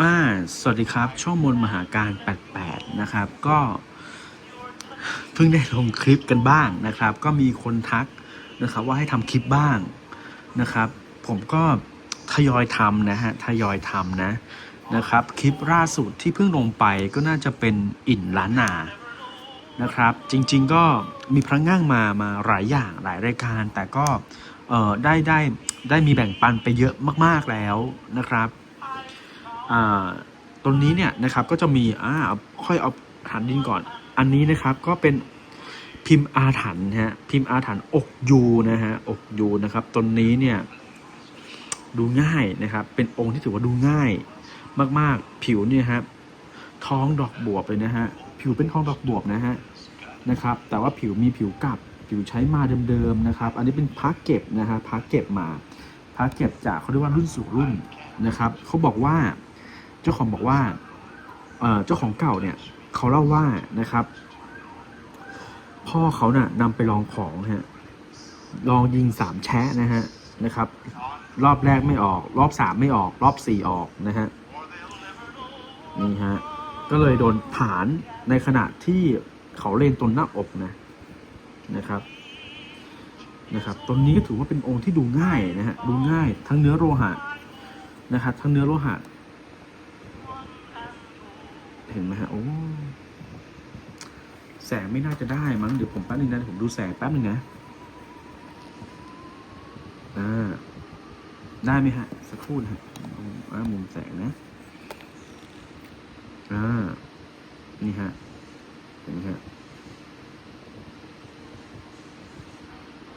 อ่าสวัสดีครับ ช่องมนมหาการ 88 นะครับ ก็เพิ่งได้ลงคลิปกันบ้างนะครับ ก็มีคนทักนะครับ ว่าให้ทำคลิปบ้างนะครับ ผมก็ทยอยทำนะฮะทยอยทำนะนะครับ คลิปล่าสุดที่เพิ่งลงไปก็น่าจะเป็นอิ่นล้านนานะครับ จริง ๆ ก็มีพระง่างมามาหลายอย่างหลายรายการ แต่ก็เออได้ได้ได้มีแบ่งปันไปเยอะมาก ๆแล้วนะครับ ตรงนี้เนี่ยนะครับก็จะมีอ่าค่อยเอาฐานดินก่อน อันนี้นะครับก็เป็นพิมพ์อาถรรพ์นฮะพิมพ์อาถรรพ์อกยูนะฮะอกยูนะครับตรงนี้เนี่ยดูง่ายนะครับ เป็นองค์ที่ถือว่าดูง่าย มากๆ ผิวเนี่ยครับท้องดอกบวบเลยนะฮะผิวเป็นท้องดอกบวบนะฮะนะครับ แต่ว่าผิวมีผิวกลับผิวใช้มาเดิมๆนะครับ อันนี้เป็นพักเก็บนะฮะพักเก็บมาพักเก็บจากเขาเรียกว่ารุ่นสู่รุ่นนะครับเขาบอกว่า เจ้าของบอกว่าเจ้าของเก่าเนี่ยเขาเล่าว่านะครับ พ่อเขาน่ะนำไปลองของฮะลองยิงสามแชะนะฮะนะครับ รอบแรกไม่ออก รอบสามไม่ออก รอบสี่ออกนะฮะนี่ฮะก็เลยโดนผานในขณะที่เขาเล่นตนหน้าอกนะนะครับนะครับตนนี้ก็ถือว่าเป็นองค์ที่ดูง่ายนะฮะดูง่าย ทั้งเนื้อโลหะนะครับทั้งเนื้อโลหะ เห็นไหมฮะโอ้แสงไม่น่าจะได้มั้งเดี๋ยวผมแป๊บนึงนะผมดูแสงแป๊บนึงนะอ่าได้ไหมฮะ สักครู่นะครับอ่ามุมแสงนะอ่านี่ฮะเห็นไหมฮะ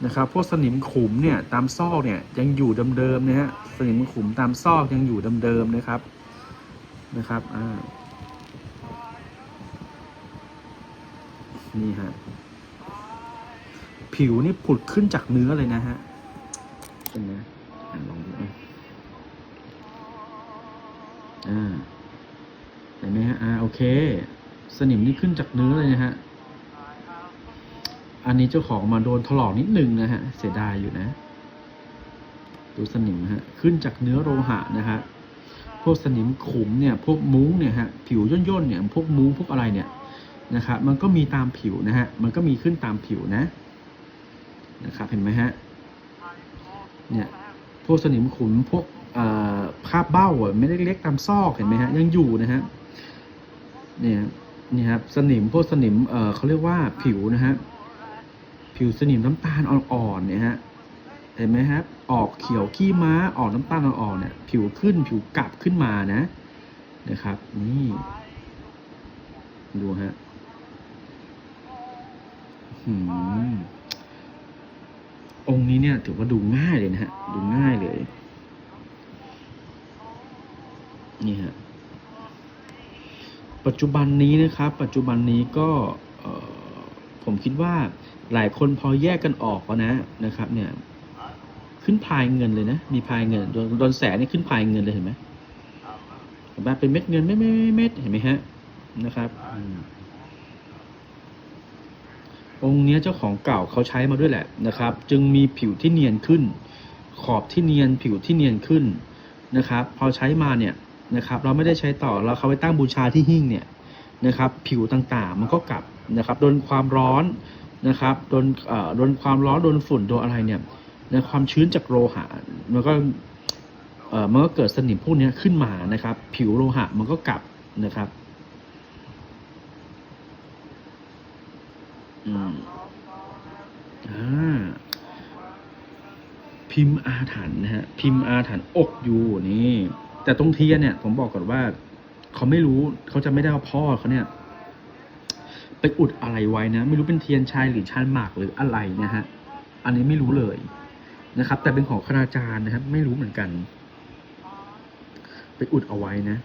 นะครับพวกสนิมขุมเนี่ยตามซอกเนี่ยยังอยู่เดิมๆนะฮะสนิมขุมตามซอกยังอยู่เดิมๆนะครับนะครับอ่า นี่ฮะ ผิวนี่ผุดขึ้นจากเนื้อเลยนะฮะเห็นไหมอะลองดูอะอ่าเห็นไหมฮะอ่าโอเค สนิมนี่ขึ้นจากเนื้อเลยนะฮะ อันนี้เจ้าของมาโดนถลอกนิดนึงนะฮะ เสียดายอยู่นะ ดูสนิมฮะ ขึ้นจากเนื้อโลหะนะฮะ พวกสนิมขุมเนี่ย พวกมุ้งเนี่ยฮะ ผิวย่นๆเนี่ย พวกมุ้งพวกอะไรเนี่ย นะครับมันก็มีตามผิวนะฮะมันก็มีขึ้นตามผิวนะนะครับเห็นไหมฮะเนี่ยพวกสนิมขุนพวกเอ่าบเบ้าอะไม่ได้เล็กๆตามซอกเห็นไหมฮะยังอยู่นะฮะเนี่ยนี่ครับสนิมพวกสนิมเอ่อเขาเรียกว่าผิวนะฮะผิวสนิมน้ำตาลอ่อนๆเนี่ยฮะเห็นไหมครับออกเขียวขี้ม้าออกน้ำตาลอ่อนๆเนี่ยผิวขึ้นผิวกลับขึ้นมานะนะครับ นี่ดูฮะ องค์นี้เนี่ย ถือว่าดูง่ายเลยนะฮะ ดูง่ายเลย นี่ฮะ ปัจจุบันนี้นะครับ ปัจจุบันนี้ก็ผมคิดว่าหลายคนพอแยกกันออกแล้วนะนะครับ เนี่ย ขึ้นพายเงินเลยนะ มีพายเงินโดนแสนนี่ขึ้นพายเงินเลยเห็นไหมเห็นไหมเป็นเม็ดเงินไม่ไม่ไม่เม็ดเห็นไหมฮะนะครับ องค์นี้เจ้าของเก่าเขาใช้มาด้วยแหละนะครับ จึงมีผิวที่เนียนขึ้น ขอบที่เนียนผิวที่เนียนขึ้นนะครับ พอใช้มาเนี่ยนะครับเราไม่ได้ใช้ต่อเราเขาไปตั้งบูชาที่หิ้งเนี่ยนะครับ ผิวต่างๆ มันก็กลับนะครับโดนความร้อนนะครับโดนเอ่อโดนความร้อนโดนฝุ่นโดนอะไรเนี่ยในความชื้นจากโลหะมันก็เอ่อมันก็เกิดสนิมพวกนี้ขึ้นมานะครับ ผิวโลหะมันก็กลับนะครับ อืมอ่าพิมพ์อาถรรพ์นะฮะ พิมพ์อาถรรพ์อกอยู่นี่ แต่ตรงเทียนเนี่ย ผมบอกก่อนว่า เขาไม่รู้เขาจะไม่ได้เอาพ่อเขาเนี่ย ไปอุดอะไรไว้นะ ไม่รู้เป็นเทียนชายหรือชานหมากหรืออะไรนะฮะ อันนี้ไม่รู้เลยนะครับ แต่เป็นของคณาจารย์นะครับ ไม่รู้เหมือนกัน ไปอุดเอาไว้นะ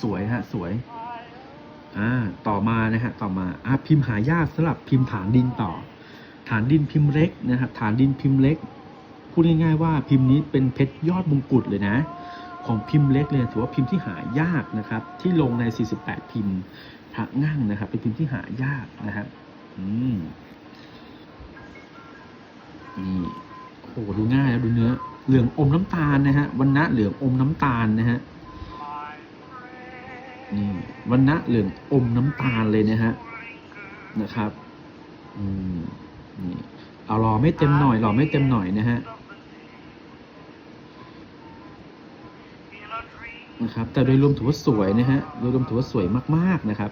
สวยฮะ สวย อ่าต่อมานะฮะต่อมาอ่าพิมพ์หายากสำหรับพิมพ์ฐานดินต่อ ฐานดินพิมพ์เล็กนะครับฐานดินพิมพ์เล็กพูดง่ายๆว่าพิมพ์นี้เป็นเพชรยอดมงกุฎเลยนะ ของพิมพ์เล็กเลยถือว่าพิมพ์ที่หายากนะครับ ที่ลงใน 48 พิมพ์พระง่างนะครับ เป็นพิมพ์ที่หายากนะครับอืมนี่โอ้โหดูง่ายแล้วดูเนื้อเหลืองอมน้ำตาลนะฮะวันนะเหลืองอมน้ำตาลนะฮะ วันนะเหลืองอมน้ำตาลเลยนะฮะนะครับอืมนี่เอาหล่อไม่เต็มหน่อยหล่อไม่เต็มหน่อยนะฮะนะครับ แต่โดยรวมถือว่าสวยนะฮะโดยรวมถือว่าสวยมาก ๆนะครับ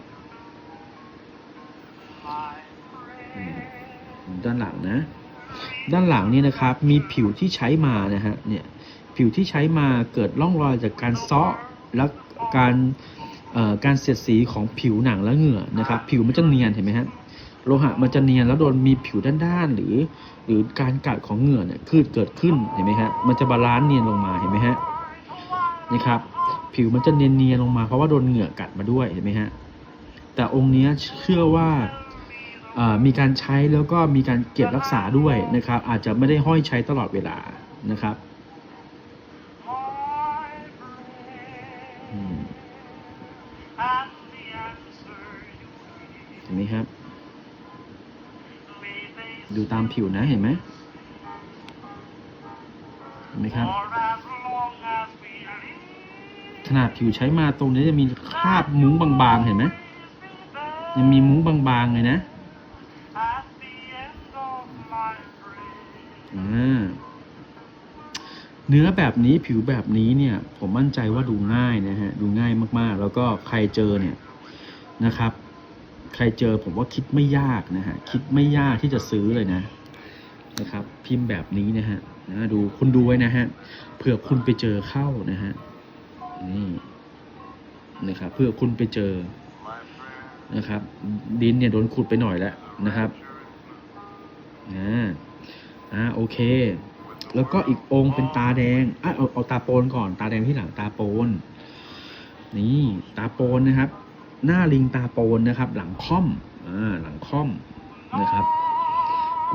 อืมด้านหลังนะ ด้านหลังนี่นะครับ มีผิวที่ใช้มานะฮะเนี่ยผิวที่ใช้มาเกิดร่องรอยจากการเซาะและการ การเสียดสีของผิวหนังและเหงื่อนะครับผิวมันจะเนียนเห็นไหมฮะโลหะมันจะเนียนแล้วโดนมีผิวด้านๆหรือ หรือการกัดของเหงื่อเนี่ยคือเกิดขึ้นเห็นไหมฮะมันจะบาลานซ์เนียนลงมาเห็นไหมฮะนะครับผิวมันจะเนียนๆลงมาเพราะว่าโดนเหงื่อกัดมาด้วยเห็นไหมฮะแต่องค์เนี้ยเชื่อว่าเอ่อมีการใช้แล้วก็มีการเก็บรักษาด้วยนะครับ อาจจะไม่ได้ห้อยใช้ตลอดเวลานะครับ ห็นไหมครับ ดูตามผิวนะเห็นไหมเห็นไหมครับ ขนาดผิวใช้มาตรงนี้จะมีคราบมุ้งบางๆเห็นไหมยังมีมุ้งบางๆเลยนะอ่าเนื้อแบบนี้ผิวแบบนี้เนี่ย ผมมั่นใจว่าดูง่ายนะฮะ ดูง่ายมากๆ แล้วก็ใครเจอเนี่ยนะครับ ใครเจอผมว่าคิดไม่ยากนะฮะ คิดไม่ยากที่จะซื้อเลยนะ นะครับ พิมพ์แบบนี้นะฮะนะดูคุณดูไว้นะฮะเผื่อคุณไปเจอเข้านะฮะนี่นะครับเพื่อคุณไปเจอนะครับ ดินเนี่ยโดนขุดไปหน่อยแล้วนะครับอ่าอ่าโอเค แล้วก็อีกองค์เป็นตาแดงอะเอาเอาตาโปนก่อน ตาแดงที่หลังตาโปนนี่ ตาโปนนะครับ หน้าลิงตาโปนนะครับ หลังค่อมอ่าหลังค่อมนะครับ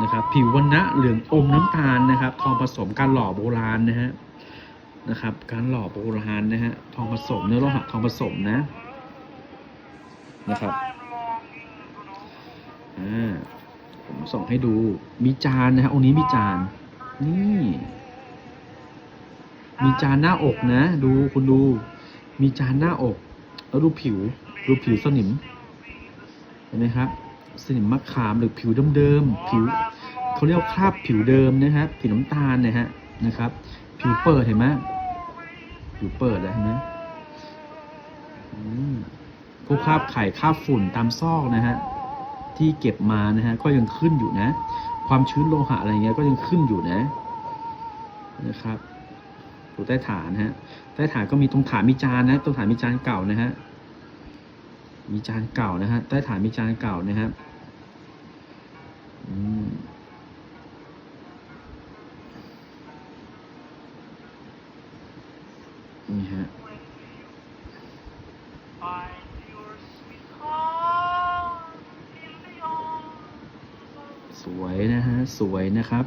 นะครับผิววันนะเหลืองอมน้ำตาลนะครับ ทองผสมการหล่อโบราณนะฮะนะครับ การหล่อโบราณนะฮะทองผสมเนื้อโลหะทองผสมนะนะครับอ่าผมส่งให้ดูมีจานนะฮะองค์นี้มีจานนี่มีจานหน้าอกนะ ดูคุณดู มีจานหน้าอก แล้วดูผิว ดูผิวสนิม เห็นไหมครับ สนิมมะขามหรือผิวเดิมๆ ผิวเขาเรียกว่าคราบผิวเดิมนะครับ ผิวน้ำตาลนะฮะ นะครับ ผิวเปิดเห็นไหมผิวเปิดแล้วเห็นไหมพวกคราบไข่คราบฝุ่นตามซอกนะฮะ ที่เก็บมานะฮะ ก็ยังขึ้นอยู่นะ ความชื้นโลหะอะไรเงี้ย ก็ยังขึ้นอยู่นะ นะครับดูใต้ฐานฮะ ใต้ฐานก็มีตรงฐานมีจานนะ ตรงฐานมีจานเก่านะฮะ มีจานเก่านะฮะใต้ฐานมีจานเก่านะฮะอืมนี่ฮะสวยนะฮะ สวยนะครับ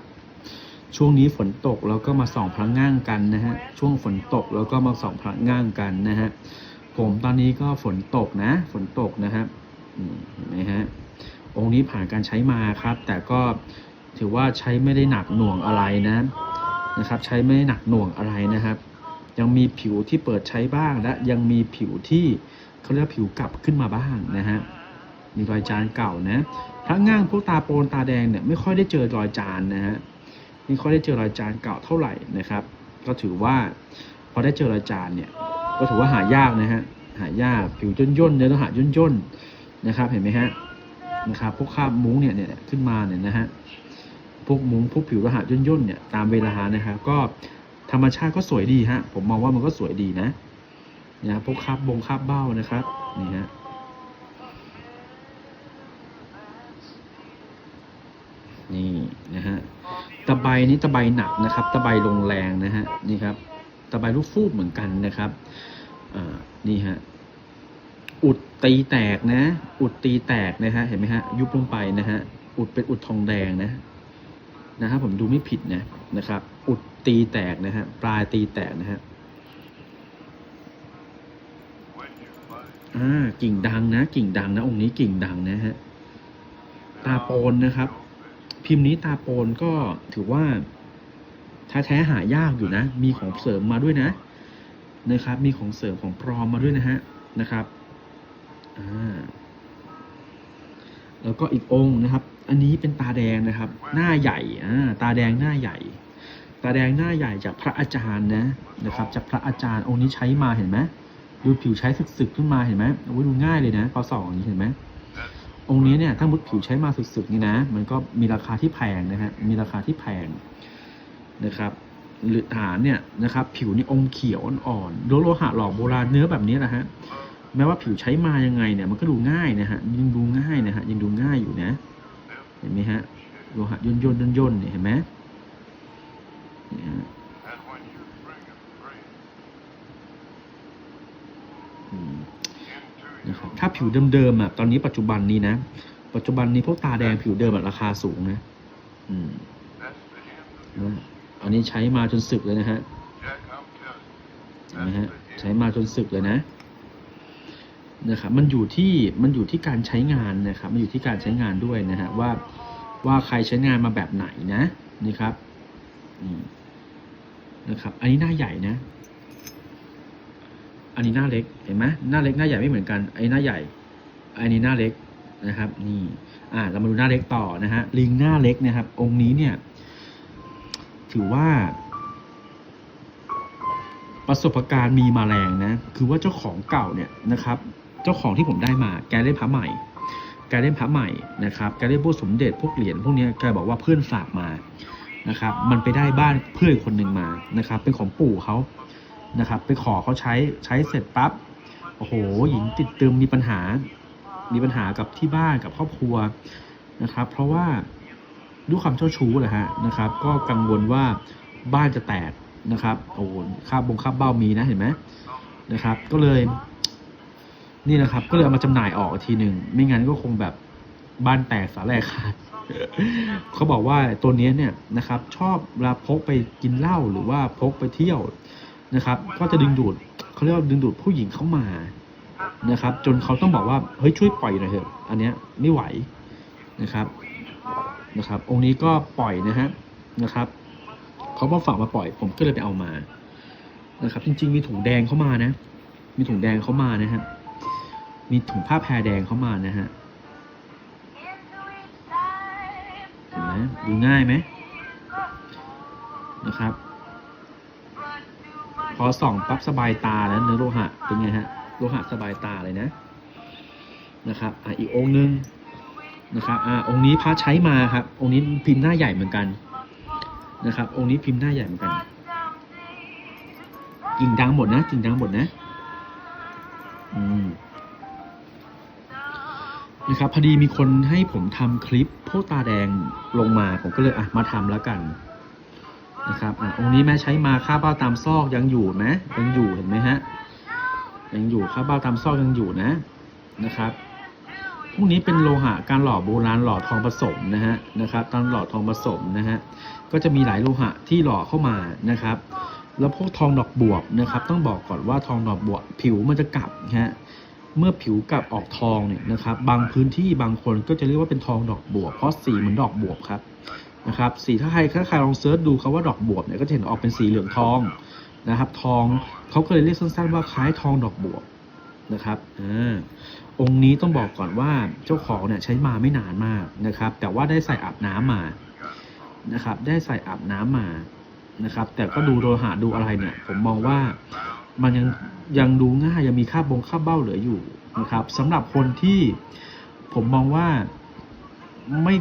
ช่วงนี้ฝนตกแล้วก็มาส่องพระง่างกันนะฮะ ช่วงฝนตกแล้วก็มาส่องพระง่างกันนะฮะ ผมตอนนี้ก็ฝนตกนะ ฝนตกนะครับเห็นไหมฮะองค์นี้ผ่านการใช้มาครับ แต่ก็ถือว่าใช้ไม่ได้หนักหน่วงอะไรนะนะครับ ใช้ไม่ได้หนักหน่วงอะไรนะครับ ยังมีผิวที่เปิดใช้บ้างและยังมีผิวที่เขาเรียกผิวกลับขึ้นมาบ้างนะฮะมีรอยจานเก่านะพระง่างพวกตาโปนตาแดงเนี่ยไม่ค่อยได้เจอรอยจานนะฮะไม่ค่อยได้เจอรอยจานเก่าเท่าไหร่นะครับ ก็ถือว่าพอได้เจอรอยจานเนี่ย ก็ถือว่าหายากนะฮะหายากผิวย่นย่นๆเนื้อโลหะย่นย่นๆนะครับเห็นไหมฮะนะครับพวกคราบมุ้งเนี่ยเนี่ยขึ้นมาเนี่ยนะฮะพวกมุ้งพวกผิวโลหะย่นย่นๆเนี่ยตามเวลานะครับก็ธรรมชาติก็สวยดีฮะผมมองว่ามันก็สวยดีนะนะพวกคราบบงคราบเบ้านะครับนี่ฮะนี่นะฮะตะไบนี้ตะไบหนักนะครับ ตะไบลงแรงนะฮะนี่ครับ ตะไบลูกฟูกเหมือนกันนะครับนี่ฮะอุดตีแตกนะ อุดตีแตกนะฮะเห็นไหมฮะยุบลงไปนะฮะอุดเป็นอุดทองแดงนะนะครับผมดูไม่ผิดนะนะครับ อุดตีแตกนะฮะปลายตีแตกนะฮะอ่ากิ่งดังนะ กิ่งดังนะองค์นี้กิ่งดังนะฮะตาโปนนะครับ พิมพ์นี้ตาโปนก็ถือว่า แท้ๆหายากอยู่นะ มีของเสริมมาด้วยนะนะครับ มีของเสริมของปลอมมาด้วยนะฮะนะครับอ่าแล้วก็อีกองค์นะครับ อันนี้เป็นตาแดงนะครับ หน้าใหญ่อ่าตาแดงหน้าใหญ่ ตาแดงหน้าใหญ่จากพระอาจารย์นะนะครับ จากพระอาจารย์องค์นี้ใช้มาเห็นไหมดูผิวใช้สึกๆขึ้นมาเห็นไหมโอ้ยดูง่ายเลยนะพอสองอย่างนี้เห็นไหมองค์นี้เนี่ยถ้ามุดผิวใช้มาสึกๆนี่นะ มันก็มีราคาที่แพงนะฮะมีราคาที่แพง นะครับหรือฐานเนี่ยนะครับ ผิวนี่อมเขียวอ่อนๆโลโลหะหล่อโบราณเนื้อแบบนี้นะฮะแม้ว่าผิวใช้มายังไงเนี่ยมันก็ดูง่ายนะฮะยังดูง่ายนะฮะยังดูง่ายอยู่นะ เห็นไหมฮะโลหะย่นย่นย่นย่นๆเนี่ยเห็นไหมเนี่ยฮะ And when you bring a friend อืม into นะครับ your ถ้าผิวเดิมๆอะตอนนี้ปัจจุบันนี้นะ ปัจจุบันนี้พวกตาแดงผิวเดิมอะราคาสูงนะ อืม that's the end of นะอันนี้ใช้มาจนสึกเลยนะฮะ Jack, I'm telling เห็นไหมฮะใช้มาจนสึกเลยนะนะครับมันอยู่ที่มันอยู่ที่การใช้งานนะครับ มันอยู่ที่การใช้งานด้วยนะฮะว่าว่าใครใช้งานมาแบบไหนนะนี่ครับอืมนะครับ อันนี้หน้าใหญ่นะ อันนี้หน้าเล็กเห็นไหมหน้าเล็กหน้าใหญ่ไม่เหมือนกันไอ้หน้าใหญ่ อันนี้หน้าเล็กนะครับ นี่อ่าเรามาดูหน้าเล็กต่อนะฮะลิงหน้าเล็กนะครับ องค์นี้เนี่ย ถือว่า ประสบการณ์มีมาแรงนะ คือว่าเจ้าของเก่าเนี่ยนะครับ เจ้าของที่ผมได้มา แกเล่นพระใหม่ แกเล่นพระใหม่นะครับ แกเล่นพวกสมเด็จพวกเหรียญพวกนี้แกบอกว่าเพื่อนฝากมานะครับ มันไปได้บ้านเพื่อนคนหนึ่งมานะครับ เป็นของปู่เขานะครับ ไปขอเขาใช้ใช้เสร็จปั๊บโอ้โห หญิงติดตึมมีปัญหา มีปัญหากับที่บ้านกับครอบครัวนะครับ เพราะว่า ด้วยความเจ้าชู้แหละฮะนะครับ ก็กังวลว่าบ้านจะแตกนะครับโอ้โหค่าบงค่าเบ้ามีนะเห็นไหมนะครับ ก็เลย นี่นะครับ ก็เลยเอามาจำหน่ายออกทีหนึ่งไม่งั้นก็คงแบบบ้านแตกสาแหลกขาดเขาบอกว่าตัวนี้เนี่ยนะครับ ชอบเวลาพกไปกินเหล้าหรือว่าพกไปเที่ยวนะครับ ก็จะดึงดูดเขาเรียกว่าดึงดูดผู้หญิงเข้ามานะครับ จนเขาต้องบอกว่าเฮ้ยช่วยปล่อยหน่อยเถอะ อันเนี้ยไม่ไหวนะครับ นะครับ องค์นี้ก็ปล่อยนะฮะนะครับเขามาฝากมาปล่อย ผมก็เลยไปเอามานะครับ จริง ๆ มีถุงแดงเข้ามานะ มีถุงแดงเข้ามานะฮะมีถุงผ้าแพรแดงเข้ามานะฮะเห็นไหมดูง่ายไหมนะครับ พอส่องปั๊บสบายตาแล้วเนื้อโลหะเป็นไงฮะโลหะสบายตาเลยนะนะครับอะอีกองค์นึง นะครับอะองค์นี้พระใช้มาครับ องค์นี้พิมพ์หน้าใหญ่เหมือนกันนะครับ องค์นี้พิมพ์หน้าใหญ่เหมือนกันกิ่งดังหมดนะกิ่งดังหมดนะ อืมนะครับพอดีมีคนให้ผมทำคลิปพวกตาแดงลงมาผมก็เลยอะมาทำแล้วกันนะครับอะองค์นี้แม่ใช้มาค่าเบ้าตามซอกยังอยู่ไหมยังอยู่เห็นไหมฮะยังอยู่ค่าเบ้าตามซอกยังอยู่นะนะครับ พวกนี้เป็นโลหะการหล่อโบราณหล่อทองผสมนะฮะนะครับตอนหล่อทองผสมนะฮะก็จะมีหลายโลหะที่หล่อเข้ามานะครับ แล้วพวกทองดอกบวบนะครับ ต้องบอกก่อนว่าทองดอกบวบผิวมันจะกลับฮะเมื่อผิวกลับออกทองเนี่ยนะครับ บางพื้นที่บางคนก็จะเรียกว่าเป็นทองดอกบวบเพราะสีเหมือนดอกบวบครับนะครับสีถ้าใครถ้าใครลองเซิร์ชดูคาว่าดอกบวบเนี่ยก็จะเห็นออกเป็นสีเหลืองทองนะครับ ทองเขาก็เลยเรียกสั้นๆว่าคล้ายทองดอกบวบนะครับอ่า องค์นี้ต้องบอกก่อนว่าเจ้าของเนี่ยใช้มาไม่นานมากนะครับ แต่ว่าได้ใส่อาบน้ำมานะครับ ได้ใส่อาบน้ำมานะครับ แต่ก็ดูโลหะดูอะไรเนี่ย ผมมองว่ามันยังยังดูง่ายยังมีค่าบงค่าเบ้าเหลืออยู่นะครับสำหรับคนที่ผมมองว่าไม่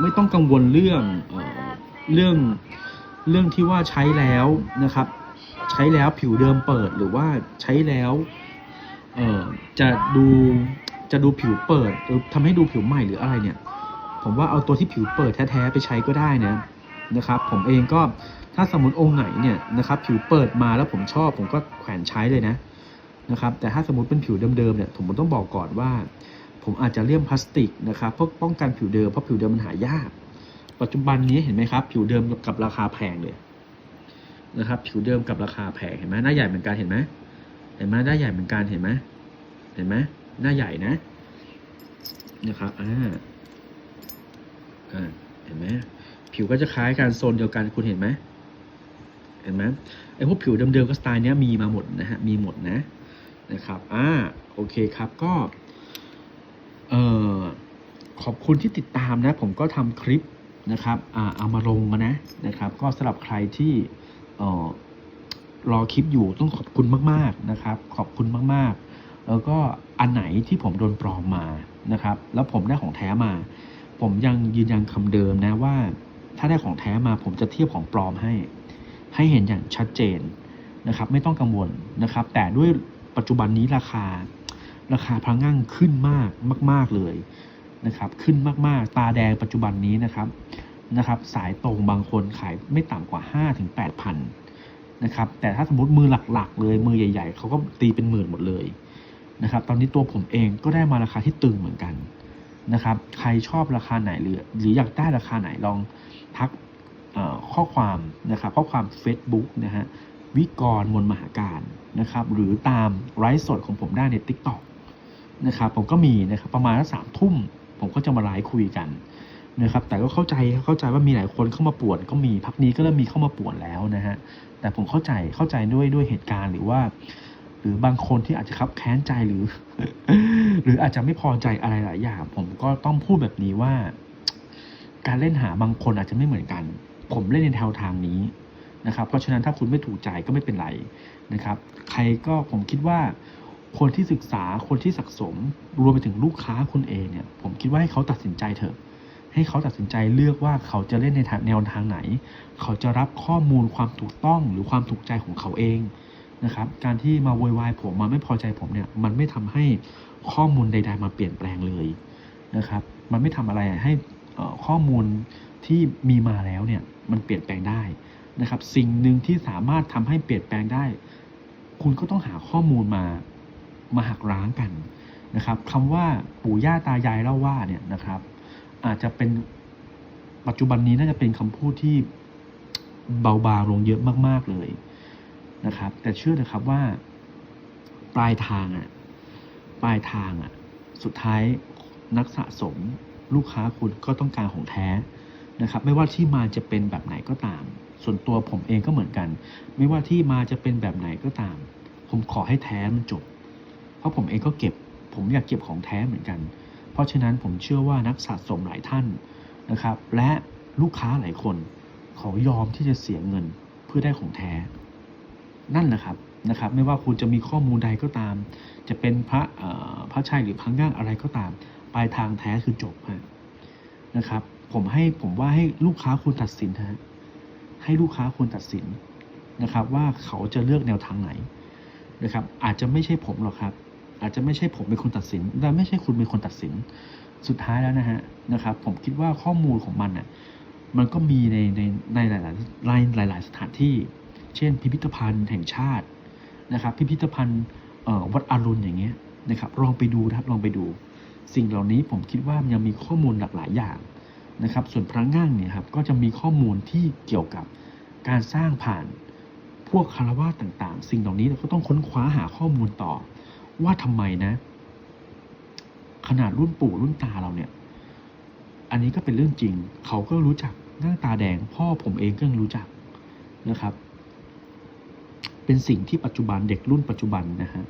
ไม่ต้องกังวลเรื่องเอ่อเรื่องเรื่องที่ว่าใช้แล้วนะครับ ใช้แล้วผิวเดิมเปิดหรือว่าใช้แล้ว เอ่อจะดูจะดูผิวเปิดหรือทำให้ดูผิวใหม่หรืออะไรเนี่ย ผมว่าเอาตัวที่ผิวเปิดแท้ๆไปใช้ก็ได้นะนะครับ ผมเองก็ถ้าสมมติองค์ไหนเนี่ยนะครับผิวเปิดมาแล้วผมชอบผมก็แขวนใช้เลยนะนะครับ แต่ถ้าสมมติเป็นผิวเดิมๆเนี่ยผมต้องบอกก่อนว่า ผมอาจจะเลี่ยมพลาสติกนะครับเพื่อป้องกันผิวเดิมเพราะผิวเดิมมันหายาก ปัจจุบันนี้เห็นไหมครับ ผิวเดิมกับราคาแพงเลยนะครับ ผิวเดิมกับราคาแพงเห็นไหมหน้าใหญ่เหมือนกันเห็นไหม เห็นไหมหน้าใหญ่เหมือนกันเห็นไหมเห็นไหมหน้าใหญ่นะนะครับอ่าอ่าเห็นไหมผิวก็จะคล้ายกันโซนเดียวกันคุณเห็นไหมเห็นไหมไอ้พวกผิวเดิมๆก็สไตล์เนี้ยมีมาหมดนะฮะมีหมดนะนะครับอ่าโอเคครับก็เอ่อขอบคุณที่ติดตามนะ ผมก็ทำคลิปนะครับอ่าเอามาลงมานะนะครับ ก็สำหรับใครที่เอ่อ รอคลิปอยู่ต้องขอบคุณมาก ๆนะครับ ขอบคุณมากๆ แล้วก็อันไหนที่ผมโดนปลอมมานะครับ แล้วผมได้ของแท้มา ผมยังยืนยันคำเดิมนะว่า ถ้าได้ของแท้มาผมจะเทียบของปลอมให้ ให้เห็นอย่างชัดเจนนะครับ ไม่ต้องกังวลนะครับ แต่ด้วยปัจจุบันนี้ราคา ราคาพลังงานขึ้นมากมาก ๆเลยนะครับ ขึ้นมากๆ ตาแดงปัจจุบันนี้นะครับนะครับ สายตรงบางคนขายไม่ต่ำกว่า5ถึง8พั นะครับ แต่ถ้าสมมติมือหลักๆ เลยมือใหญ่ๆเขาก็ตีเป็นหมื่นหมดเลยนะครับ ตอนนี้ตัวผมเองก็ได้มาราคาที่ตึงเหมือนกันนะครับ ใครชอบราคาไหนหรือหรืออยากได้ราคาไหนลองทักข้อความนะครับข้อความ Facebook นะฮะวิกรมนมหาการนะครับ หรือตามไลฟ์สดของผมได้ใน Tik t o อกนะครับผมก็มีนะครับประมาณสามทุ่มผมก็จะมาไลฟ์คุยกัน นะครับแต่ก็เข้าใจเข้าใจว่ามีหลายคนเข้ามาป่วนก็มีพักนี้ก็เริ่มมีเข้ามาป่วนแล้วนะฮะแต่ผมเข้าใจเข้าใจด้วยด้วยเหตุการณ์หรือว่า หรือบางคนที่อาจจะคับแค้นใจหรือ หรืออาจจะไม่พอใจอะไรหลายอย่างผมก็ต้องพูดแบบนี้ว่า การเล่นหาบางคนอาจจะไม่เหมือนกัน ผมเล่นในแนวทางนี้นะครับเพราะฉะนั้นถ้าคุณไม่ถูกใจก็ไม่เป็นไรนะครับ ใครก็ผมคิดว่าคนที่ศึกษาคนที่สะสมรวมไปถึงลูกค้าคุณเองเนี่ย ผมคิดว่าให้เขาตัดสินใจเถอะ ให้เขาตัดสินใจเลือกว่าเขาจะเล่นในแนวทางไหน เขาจะรับข้อมูลความถูกต้องหรือความถูกใจของเขาเองนะครับ การที่มาโวยวายผมมาไม่พอใจผมเนี่ย มันไม่ทำให้ข้อมูลใด ๆ มาเปลี่ยนแปลงเลยนะครับ มันไม่ทำอะไรให้ข้อมูลที่มีมาแล้วเนี่ยมันเปลี่ยนแปลงได้นะครับ สิ่งหนึ่งที่สามารถทำให้เปลี่ยนแปลงได้ คุณก็ต้องหาข้อมูลมามาหักล้างกันนะครับคำว่าปู่ย่าตายายเล่าว่าเนี่ยนะครับ อาจจะเป็นปัจจุบันนี้น่าจะเป็นคำพูดที่เบาบางลงเยอะมาก ๆเลยนะครับ แต่เชื่อนะครับว่า ปลายทางอะปลายทางอะสุดท้ายนักสะสมลูกค้าคุณก็ต้องการของแท้นะครับ ไม่ว่าที่มาจะเป็นแบบไหนก็ตาม ส่วนตัวผมเองก็เหมือนกัน ไม่ว่าที่มาจะเป็นแบบไหนก็ตาม ผมขอให้แท้มันจบ เพราะผมเองก็เก็บ ผมอยากเก็บของแท้เหมือนกัน เพราะฉะนั้นผมเชื่อว่านักสะสมหลายท่านนะครับ และลูกค้าหลายคนเขายอมที่จะเสียเงินเพื่อได้ของแท้ นั่นแหละครับนะครับ ไม่ว่าคุณจะมีข้อมูลใดก็ตาม จะเป็นพระพระชัยหรือพระง่างอะไรก็ตามปลายทางแท้คือจบฮะนะครับ ผมให้ผมว่าให้ลูกค้าคุณตัดสินฮะให้ลูกค้าคุณตัดสินนะครับ ว่าเขาจะเลือกแนวทางไหนนะครับ อาจจะไม่ใช่ผมหรอกครับ อาจจะไม่ใช่ผมเป็นคนตัดสิน และไม่ใช่คุณเป็นคนตัดสิน สุดท้ายแล้วนะฮะนะครับ ผมคิดว่าข้อมูลของมันน่ะมันก็มีในในในหลายหลายหลายหลายสถานที่ เช่น พิพิธภัณฑ์แห่งชาตินะครับ พิพิธภัณฑ์วัดอรุณอย่างเงี้ยนะครับ ลองไปดูนะครับลองไปดู สิ่งเหล่านี้ผมคิดว่ายังมีข้อมูลหลากหลายอย่างนะครับ ส่วนพระง่างเนี่ยครับก็จะมีข้อมูลที่เกี่ยวกับการสร้างผ่านพวกคารวะต่างๆ สิ่งเหล่านี้เราก็ต้องค้นคว้าหาข้อมูลต่อ ว่าทำไมนะ ขนาดรุ่นปู่รุ่นตาเราเนี่ย อันนี้ก็เป็นเรื่องจริง เขาก็รู้จักหน้าตาแดง พ่อผมเองก็งรู้จักนะครับ เป็นสิ่งที่ปัจจุบันเด็กรุ่นปัจจุบันนะฮะ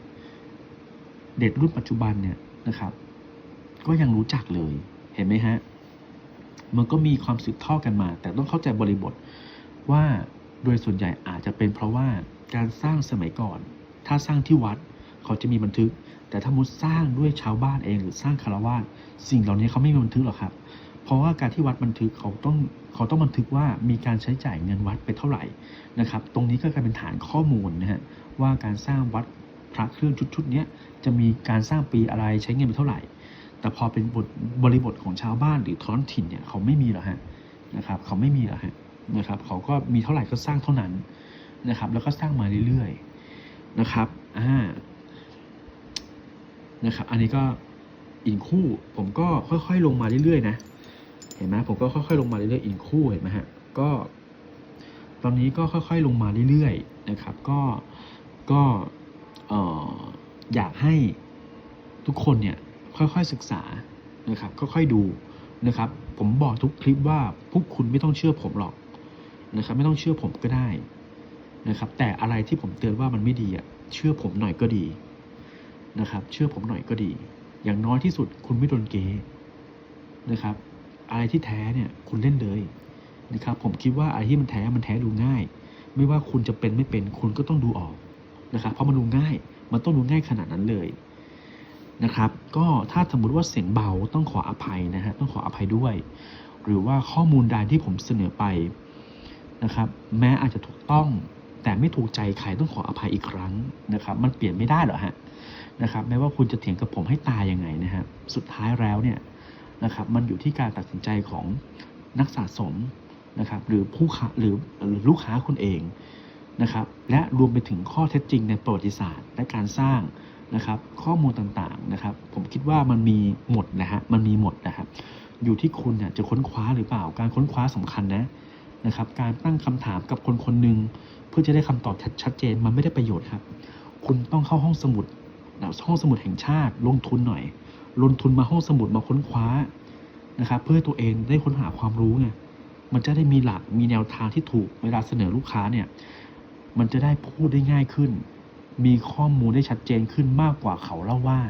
เด็กรุ่นปัจจุบันเนี่ยนะครับ ก็ยังรู้จักเลยเห็นไหมฮะมันก็มีความสืบทอดกันมา แต่ต้องเข้าใจบริบทว่าโดยส่วนใหญ่อาจจะเป็นเพราะว่าการสร้างสมัยก่อน ถ้าสร้างที่วัด เขาจะมีบันทึก แต่ถ้ามุดสร้างด้วยชาวบ้านเองหรือสร้างคารวาสสิ่งเหล่านี้เขาไม่มีบันทึกหรอกครับ เพราะว่าการที่วัดบันทึกเขาต้องเขาต้องบันทึกว่ามีการใช้จ่ายเงินวัดไปเท่าไหร่นะครับ ตรงนี้ก็กลายเป็นฐานข้อมูลนะฮะว่าการสร้างวัดพระเครื่องชุดชุดๆนี้จะมีการสร้างปีอะไรใช้เงินไปเท่าไหร่ แต่พอเป็นบทบริบทของชาวบ้านหรือท้องถิ่นเนี่ยเขาไม่มีหรอกฮะนะครับเขาไม่มีหรอกฮะนะครับเขาก็มีเท่าไหร่ก็สร้างเท่านั้นนะครับแล้วก็สร้างมาเรื่อยๆนะครับอ่า นะครับ อันนี้ก็อินคู่ ผมก็ค่อยๆลงมาเรื่อยๆนะ เห็นไหมผมก็ค่อยๆลงมาเรื่อยๆอินคู่เห็นไหมฮะ ก็ ตอนนี้ก็ค่อยๆลงมาเรื่อยๆนะครับ ก็ ก็เอ่ออยากให้ทุกคนเนี่ยค่อยๆศึกษานะครับ ค่อยๆดูนะครับ ผมบอกทุกคลิปว่าพวกคุณไม่ต้องเชื่อผมหรอกนะครับ ไม่ต้องเชื่อผมก็ได้นะครับ แต่อะไรที่ผมเตือนว่ามันไม่ดีอะ เชื่อผมหน่อยก็ดี นะครับ เชื่อผมหน่อยก็ดี อย่างน้อยที่สุดคุณไม่โดนเกย์นะครับ อะไรที่แท้เนี่ยคุณเล่นเลยนะครับ ผมคิดว่าอะไรที่มันแท้มันแท้ดูง่าย ไม่ว่าคุณจะเป็นไม่เป็นคุณก็ต้องดูออกนะครับ เพราะมันดูง่าย มันต้องดูง่ายขนาดนั้นเลยนะครับ ก็ถ้าสมมติว่าเสียงเบาต้องขออภัยนะฮะต้องขออภัยด้วย หรือว่าข้อมูลใดที่ผมเสนอไปนะครับ แม้อาจจะถูกต้องแต่ไม่ถูกใจใครต้องขออภัยอีกครั้งนะครับ มันเปลี่ยนไม่ได้หรอฮะ นะครับแม้ว่าคุณจะเถียงกับผมให้ตายยังไงนะฮะสุดท้ายแล้วเนี่ยนะครับมันอยู่ที่การตัดสินใจของนักสะสมนะครับหรือผู้ค้าหรือลูกค้าคุณเองนะครับและรวมไปถึงข้อเท็จจริงในประวัติศาสตร์ และการสร้างนะครับข้อมูลต่างๆนะครับ ผมคิดว่ามันมีหมดนะฮะมันมีหมดนะครับอยู่ที่คุณเนี่ยจะค้นคว้าหรือเปล่า การค้นคว้าสำคัญนะนะครับการตั้งคำถามกับคนคนหนึ่งเพื่อจะได้คำตอบชัดเจนมันไม่ได้ประโยชน์ครับ คุณต้องเข้าห้องสมุด ห้องสมุดแห่งชาติลงทุนหน่อย ลงทุนมาห้องสมุดมาค้นคว้านะครับเพื่อตัวเองได้ค้นหาความรู้ไงมันจะได้มีหลักมีแนวทางที่ถูกเวลาเสนอลูกค้าเนี่ยมันจะได้พูดได้ง่ายขึ้น มีข้อมูลได้ชัดเจนขึ้นมากกว่าเขาเล่าว่า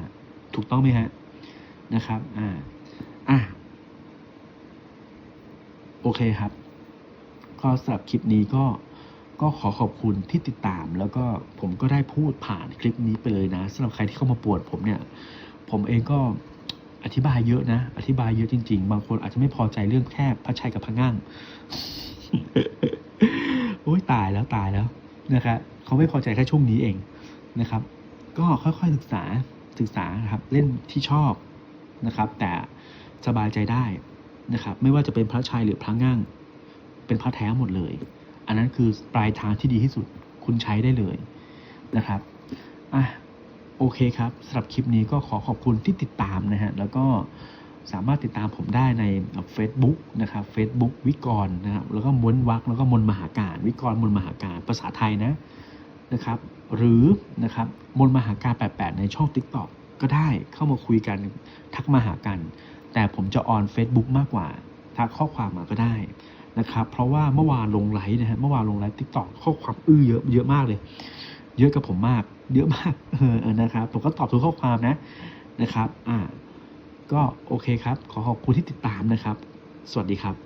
ถูกต้องไหมฮะนะครับอ่าอะโอเคครับก็สำหรับคลิปนี้ก็ ก็ขอขอบคุณที่ติดตาม แล้วก็ผมก็ได้พูดผ่านคลิปนี้ไปเลยนะสำหรับใครที่เข้ามาปวดผมเนี่ย ผมเองก็อธิบายเยอะนะ อธิบายเยอะจริง ๆ บางคนอาจจะไม่พอใจเรื่องแค่พระชัยกับพระงั่งโอ้ยตายแล้วตายแล้วนะครับเขาไม่พอใจแค่ช่วงนี้เองนะครับ ก็ค่อยๆศึกษาศึกษานะครับเล่นที่ชอบนะครับ แต่สบายใจได้นะครับ ไม่ว่าจะเป็นพระชัยหรือพระงั่งเป็นพระแท้หมดเลย อันนั้นคือปลายทางที่ดีที่สุดคุณใช้ได้เลยนะครับอะโอเคครับสำหรับคลิปนี้ก็ขอขอบคุณที่ติดตามนะฮะแล้วก็สามารถติดตามผมได้ใน Facebook นะครับ Facebook วิกรนะครับแล้วก็ม้วนวักแล้วก็มนมหาการ วิกรมนมหาการภาษาไทยนะนะครับหรือนะครับมนมหาการ 88 ในช่อง TikTok ก็ได้เข้ามาคุยกันทักมาหากัน แต่ผมจะออน Facebook มากกว่า ทักข้อความมาก็ได้ นะครับ เพราะว่าเมื่อวานลงไลฟ์นะฮะเมื่อวานลงไลฟ์ทิกตอกข้อความอื้อเยอะเยอะมากเลย เยอะกับผมมาก เยอะมากเออนะครับผมก็ตอบทุกข้อความนะนะครับ อ่า ก็โอเคครับ ขอขอบคุณที่ติดตามนะครับ สวัสดีครับ